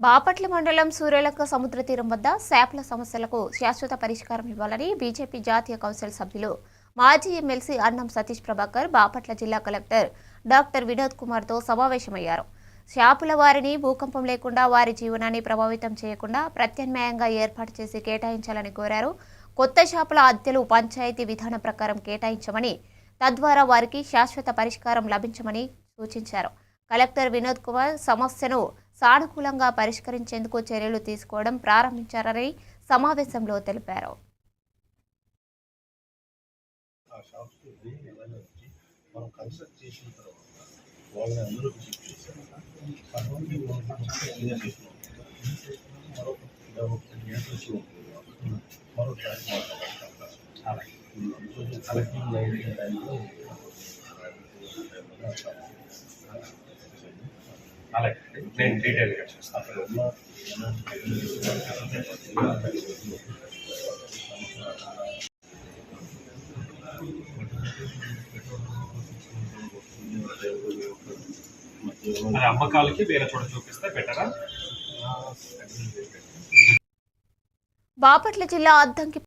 బాపట్ల మండలం సూర్యలక్క సముద్ర తీరం వద్ద శాపల సమస్యలకు శాశ్వత పరిష్కారం ఇవ్వాలని బీజేపీ జాతీయ కౌన్సిల్ సభ్యులు మాజీ ఎమ్మెల్సీ అన్నం సతీష్ ప్రభాకర్ బాపట్ల జిల్లా కలెక్టర్ డాక్టర్ వినోద్ కుమార్తో సమావేశమయ్యారు. శాపుల వారిని భూకంపం లేకుండా వారి జీవనాన్ని ప్రభావితం చేయకుండా ప్రత్యామ్నాయంగా ఏర్పాటు చేసి కేటాయించాలని కోరారు. కొత్త షాపుల అద్దెలు పంచాయతీ విధానం ప్రకారం కేటాయించమని తద్వారా వారికి శాశ్వత పరిష్కారం లభించమని సూచించారు. కలెక్టర్ వినోద్ కుమార్ సమస్యను సానుకూలంగా పరిష్కరించేందుకు చర్యలు తీసుకోవడం ప్రారంభించారని సమావేశంలో తెలిపారు. మనం చేసిన తర్వాత వాళ్ళని అందరూ మరొక మరొక అలాగే. నేను డీటెయిల్గా అది అమ్మకాలకి వేరే చోట చూపిస్తే బెటరా బాపట్ల జిల్లా అద్దంకి